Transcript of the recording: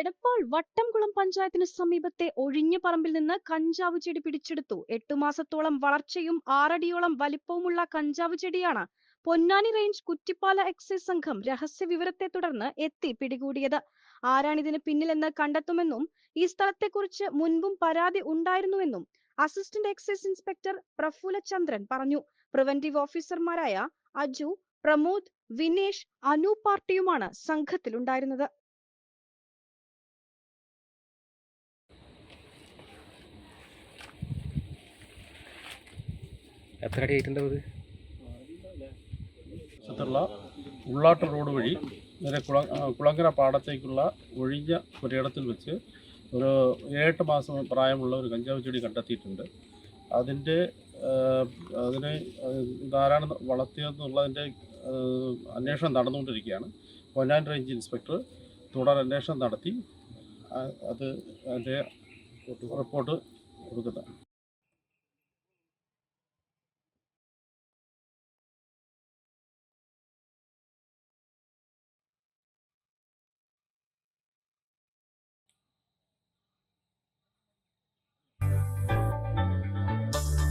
എടപ്പാൾ വട്ടംകുളം പഞ്ചായത്തിന് സമീപത്തെ ഒഴിഞ്ഞ പറമ്പിൽ നിന്ന് കഞ്ചാവ് ചെടി പിടിച്ചെടുത്തു. എട്ടു മാസത്തോളം വളർച്ചയും ആറടിയോളം വലിപ്പവുമുള്ള കഞ്ചാവ് ചെടിയാണ് പൊന്നാനി റേഞ്ച് കുറ്റിപ്പാല എക്സൈസ് സംഘം രഹസ്യ വിവരത്തെ തുടർന്ന് എത്തി പിടികൂടിയത്. ആരാണിതിന് പിന്നിലെന്ന് കണ്ടെത്തുമെന്നും ഈ സ്ഥലത്തെക്കുറിച്ച് മുൻപും പരാതി ഉണ്ടായിരുന്നുവെന്നും assistant excise inspector Prafulla Chandran പറഞ്ഞു. പ്രിവന്റീവ് ഓഫീസർമാരായ അജു പ്രമോദ് വിനേഷ് അനു പാർട്ടിയുമാണ് സംഘത്തിലുണ്ടായിരുന്നത്. എത്ര അടി ആയിട്ടുണ്ടാവും ഇത് ഉള്ളാട്ട് റോഡ് വഴി നേരെ കുള കുളങ്കര പാടത്തേക്കുള്ള ഒഴിഞ്ഞ ഒരിടത്തിൽ വെച്ച് ഒരു ഏഴെട്ട് മാസം പ്രായമുള്ള ഒരു കഞ്ചാവ് ചെടി കണ്ടെത്തിയിട്ടുണ്ട്. അതിന്റെ അതിനെ വളർത്തിയതെന്നുള്ളതിന്റെ ആ, അന്വേഷണം നടന്നുകൊണ്ടിരിക്കുകയാണ്. പൊന്നാൻ റേഞ്ച് ഇൻസ്പെക്ടർ തുടർ അന്വേഷണം നടത്തി അത് അതിന്റെ റിപ്പോർട്ട് കൊടുക്കുന്നത്